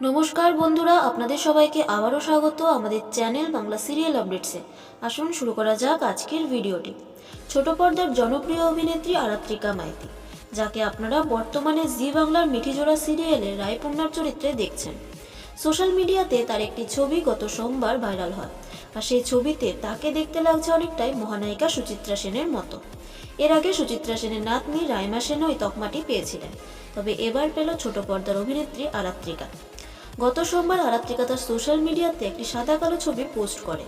নমস্কার বন্ধুরা, আপনাদের সবাইকে আবারও স্বাগত আমাদের চ্যানেল বাংলা সিরিয়াল আপডেটসে। আসুন শুরু করা যাক আজকের ভিডিওটি। ছোট পর্দার জনপ্রিয় অভিনেত্রী আরাত্রিকা মাইতি, যাকে আপনারা বর্তমানে জি বাংলার মিঠিজোড়া সিরিয়ালে রায়পূর্ণার চরিত্রে দেখছেন। সোশ্যাল মিডিয়াতে তার একটি ছবি গত সোমবার ভাইরাল হয়, আর সেই ছবিতে তাকে দেখতে লাগছে অনেকটাই মহানায়িকা সুচিত্রা সেনের মতো। এর আগে সুচিত্রা সেনের নাতনি রাইমা সেনও এই তকমাটি পেয়েছিলেন, তবে এবার পেল ছোট পর্দার অভিনেত্রী আরাত্রিকা। গত সোমবার আরাত্রিকা তার সোশ্যাল মিডিয়াতে একটি সাদা কালো ছবি পোস্ট করে,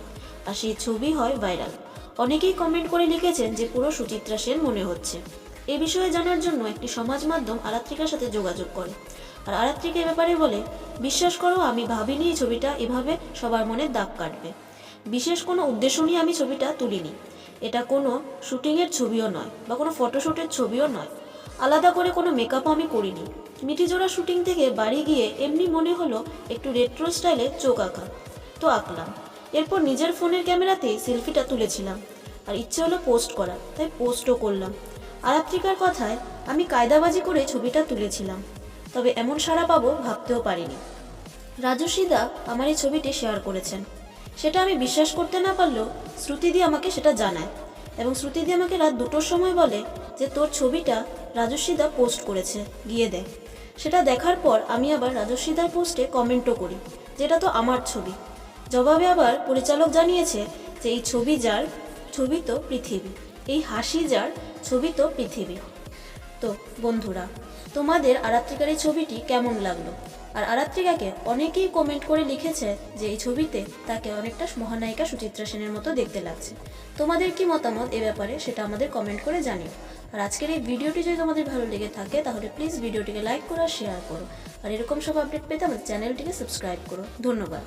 আর সেই ছবি হয় ভাইরাল। অনেকেই কমেন্ট করে লিখেছেন যে পুরো সুচিত্রা সেন মনে হচ্ছে। এ বিষয়ে জানার জন্য একটি সমাজ মাধ্যম আরাত্রিকার সাথে যোগাযোগ করে। আর আরাত্রিকা এ ব্যাপারে বলে, বিশ্বাস করো, আমি ভাবিনি এই ছবিটা এভাবে সবার মনে দাগ কাটবে। বিশেষ কোনো উদ্দেশ্য নিয়ে আমি ছবিটা তুলিনি। এটা কোনো শুটিংয়ের ছবিও নয় বা কোনো ফটোশ্যুটের ছবিও নয়। আলাদা করে কোনো মেকআপও আমি করিনি। মিঠিজোড়া শুটিং থেকে বাড়ি গিয়ে এমনি মনে হলো একটু রেট্রো স্টাইলে চোখ আঁকা। তো আঁকলাম। এরপর নিজের ফোনের ক্যামেরাতেই সেলফিটা তুলেছিলাম। আর ইচ্ছে হলো পোস্ট করা তাই পোস্টও করলাম। আরাত্রিকার কথায় আমি কায়দাবাজি করে ছবিটা তুলেছিলাম। তবে এমন সাড়া পাবো ভাবতেও পারিনি। রাজস্বীদা আমার এই ছবিটি শেয়ার করেছেন। সেটা আমি বিশ্বাস করতে না পারলেও শ্রুতিদি আমাকে সেটা জানায় এবং শ্রুতিদি আমাকে রাত দুটোর সময় বলে যে তোর ছবিটা রাজস্বীদা পোস্ট করেছে, গিয়ে দেখ। সেটা দেখার পর আমি আবার রাজস্বীদার পোস্টে কমেন্টও করি, যেটা তো আমার ছবি। জবাবে আবার পরিচালক জানিয়েছে যে এই ছবি যার, ছবি তো পৃথিবী। এই হাসি যার, ছবি তো পৃথিবী। তো বন্ধুরা তোমাদের আরাত্রিকার এই ছবিটি কেমন লাগল? আর আরাত্রিকাকে অনেকেই কমেন্ট করে লিখেছে যে এই ছবিতে তাকে অনেকটা মহানায়িকা সুচিত্রা সেনের মতো দেখতে লাগছে। তোমাদের কি মতামত এ ব্যাপারে সেটা আমাদের কমেন্ট করে জানিও। আর আজকের এই ভিডিওটি যদি তোমাদের ভালো লেগে থাকে, তাহলে প্লিজ ভিডিওটিকে লাইক করো আর শেয়ার করো। আর এরকম সব আপডেট পেতে আমাদের চ্যানেলটিকে সাবস্ক্রাইব করো। ধন্যবাদ।